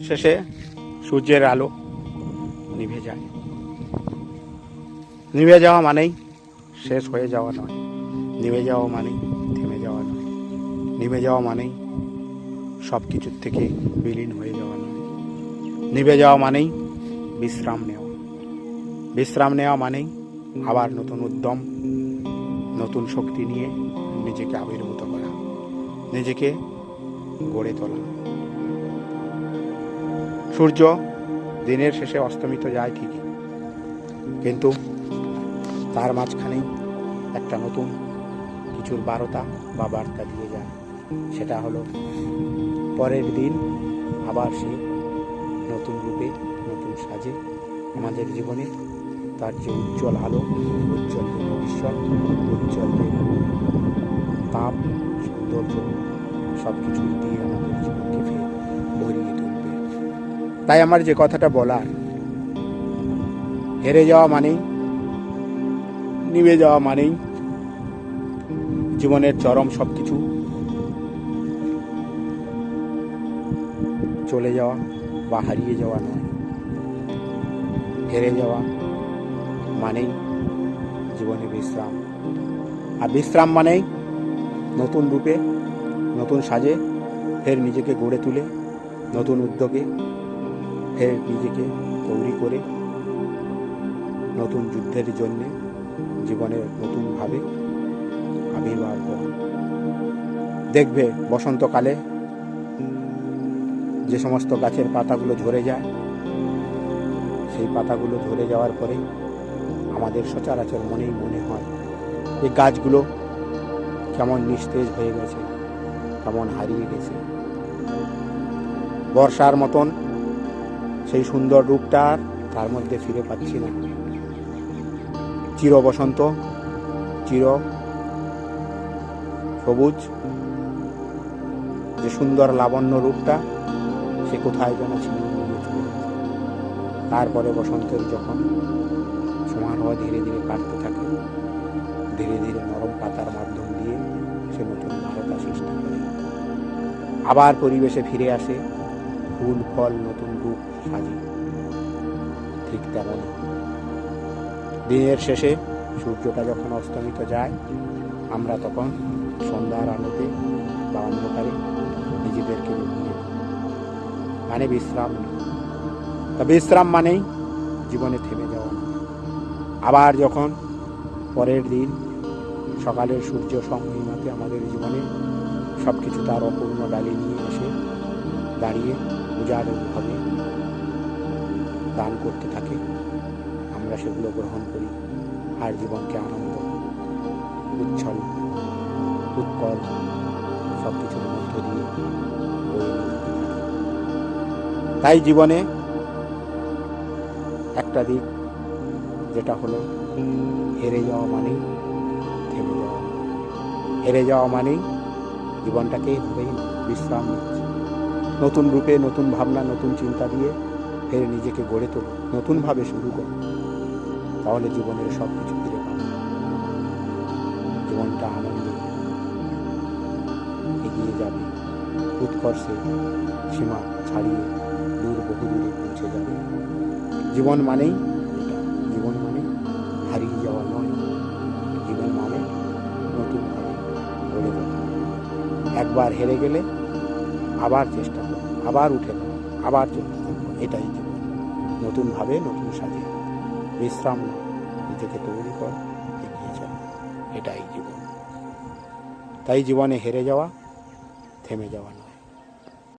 শেষে সূর্যের আলো নিভে যায়। নিভে যাওয়া মানেই শেষ হয়ে যাওয়া নয়, নিভে যাওয়া মানেই থেমে যাওয়া নয়, নিভে যাওয়া মানেই সব কিছুর থেকে বিলীন হয়ে যাওয়া নয়, নিভে যাওয়া মানেই বিশ্রাম নেওয়া বিশ্রাম নেওয়া মানেই আবার নতুন উদ্যম, নতুন শক্তি নিয়ে নিজেকে আবির্ভূত করা, নিজেকে গড়ে তোলা। সূর্য দিনের শেষে অস্তমিত যায় ঠিকই। কিন্তু তার মাঝখানেই একটা নতুন কিছুর বারতা বা বার্তা দিয়ে যায়। সেটা হলো, পরের দিন আবার সে নতুন রূপে নতুন সাজে। আমাদের জীবনে তার যে উজ্জ্বল আলো, উজ্জ্বল যে ভবিষ্যৎ, উজ্জ্বল যে তাপ, সৌন্দর্য সব কিছু দিয়ে আমাদের জীবনকে তাই আমার যে কথাটা বলার। হেরে যাওয়া মানেই, নিভে যাওয়া মানেই জীবনের চরম সব কিছু চলে যাওয়া বা হারিয়ে যাওয়া নয়। হেরে যাওয়া মানেই জীবনে বিশ্রাম। আর বিশ্রাম মানেই নতুন রূপে, নতুন সাজে ফের নিজেকে গড়ে তুলে, নতুন উদ্যোগে ফের নিজেকে তৈরি করে নতুন যুদ্ধের জন্যে জীবনের নতুনভাবে আবির্ভাব হওয়া। দেখবে বসন্তকালে যে সমস্ত গাছের পাতাগুলো ঝরে যায়, সেই পাতাগুলো ঝরে যাওয়ার পরে আমাদের সচরাচর মনেই মনে হয় এই গাছগুলো কেমন নিস্তেজ হয়ে গেছে, কেমন হারিয়ে গেছে। বর্ষার মতন সেই সুন্দর রূপটা তার মধ্যে ফিরে পাচ্ছি না। চির বসন্ত চির সবুজ। যে সুন্দর লাবণ্য রূপটা, সে কোথায় যেন ছিল। তারপরে বসন্তের যখন সমারোহ ধীরে ধীরে কাটতে থাকে, ধীরে ধীরে নরম পাতার মাধ্যম দিয়ে সে নতুন ভারতা সৃষ্টি করে। আবার পরিবেশে ফিরে আসে ফুল, ফল, নতুন রূপ সাজি। ঠিক তেমন দিনের শেষে সূর্যটা যখন অস্তমিত যায়, আমরা তখন সন্ধ্যার আলোতে বা অন্ধকারে নিজেদেরকে নিয়ে মানে বিশ্রাম তা বিশ্রাম মানেই জীবনে থেমে যাওয়া। আবার যখন পরের দিন সকালের সূর্য সংহিমাতে আমাদের জীবনে সব কিছু তার অপূর্ণ ডালি নিয়ে এসে দাঁড়িয়ে উজাড়ভাবে দান করতে থাকে। আমরা সেগুলো গ্রহণ করি। আর জীবনকে আনন্দ, উচ্ছল, উৎকল সব কিছুর মধ্য দিয়ে তাই জীবনে একটা দিক যেটা হলো হেরে যাওয়া মানেই থেমে যাওয়া। হেরে যাওয়া মানেই জীবনটাকে হবেই বিশ্রাম নিচ্ছে। নতুন রূপে, নতুন ভাবনা, নতুন চিন্তা দিয়ে ফের নিজেকে গড়ে তোলো, নতুনভাবে শুরু করো। তাহলে জীবনের সব কিছু ফিরে পাবে। জীবনটা আনন্দে এগিয়ে যাবে। উৎকর্ষে সীমা ছাড়িয়ে দূর বহু দূরে পৌঁছে যাবে। জীবন মানেই জীবন মানে হারিয়ে যাওয়া নয়। জীবন মানে নতুনভাবে গড়ে তোলা। একবার হেরে গেলে আবার চেষ্টা আবার উঠে আবার এটাই জীবন। নতুনভাবে নতুন সাজে। বিশ্রাম নিজেকে তৈরি কর, এগিয়ে চল। এটাই জীবন। তাই জীবনে হেরে যাওয়া, থেমে যাওয়া